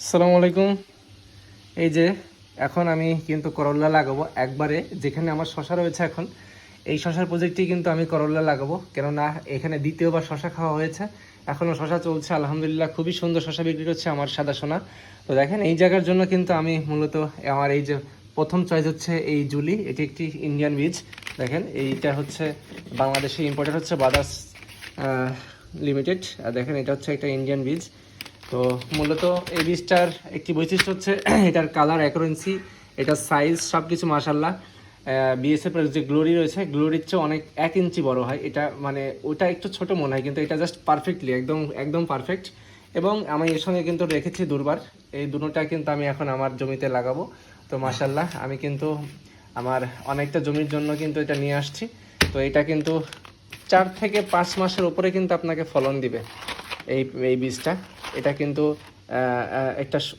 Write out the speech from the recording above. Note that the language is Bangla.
আসসালামু আলাইকুম। এই যে, এখন আমি কিন্তু করল্লা লাগাবো একবারে, যেখানে আমার শশা রয়েছে এখন। এই শশার প্রজেক্টটি কিন্তু আমি করল্লা লাগাবো, কেননা এখানে দ্বিতীয়বার শশা খাওয়া হয়েছে। এখনও শশা চলছে, আলহামদুলিল্লাহ খুবই সুন্দর শশা বিক্রি হচ্ছে আমার সাদা সোনা। তো দেখেন, এই জায়গার জন্য কিন্তু আমি মূলত আমার এই যে প্রথম চয়েস হচ্ছে এই জুলি এটি একটি ইন্ডিয়ান বীজ। দেখেন, এইটা হচ্ছে বাংলাদেশে ইম্পোর্টেড হচ্ছে বাদাস লিমিটেড আর দেখেন, এটা হচ্ছে একটা ইন্ডিয়ান বীজ। তো মূলত এই বীজটার একটি বৈশিষ্ট্য হচ্ছে এটার কালার অ্যাকুরেন্সি এটার সাইজ সব কিছু মাসাল্লাহ বিএসএফ এর যে গ্লোরি রয়েছে গ্লোরির চেয়ে অনেক এক ইঞ্চি বড় হয়। এটা মানে ওটা একটু ছোট মনে হয়, কিন্তু এটা জাস্ট পারফেক্টলি একদম একদম পারফেক্ট এবং আমি এর সঙ্গে কিন্তু রেখেছি দুর্বার। এই দুটোটা কিন্তু আমি এখন আমার জমিতে লাগাবো। তো মাসাল্লাহ আমি কিন্তু আমার অনেকটা জমির জন্য কিন্তু এটা নিয়ে আসছি। তো এটা কিন্তু চার থেকে পাঁচ মাসের উপরে কিন্তু আপনাকে ফলন দিবে। এই এই বীজটা। এটা কিন্তু একটা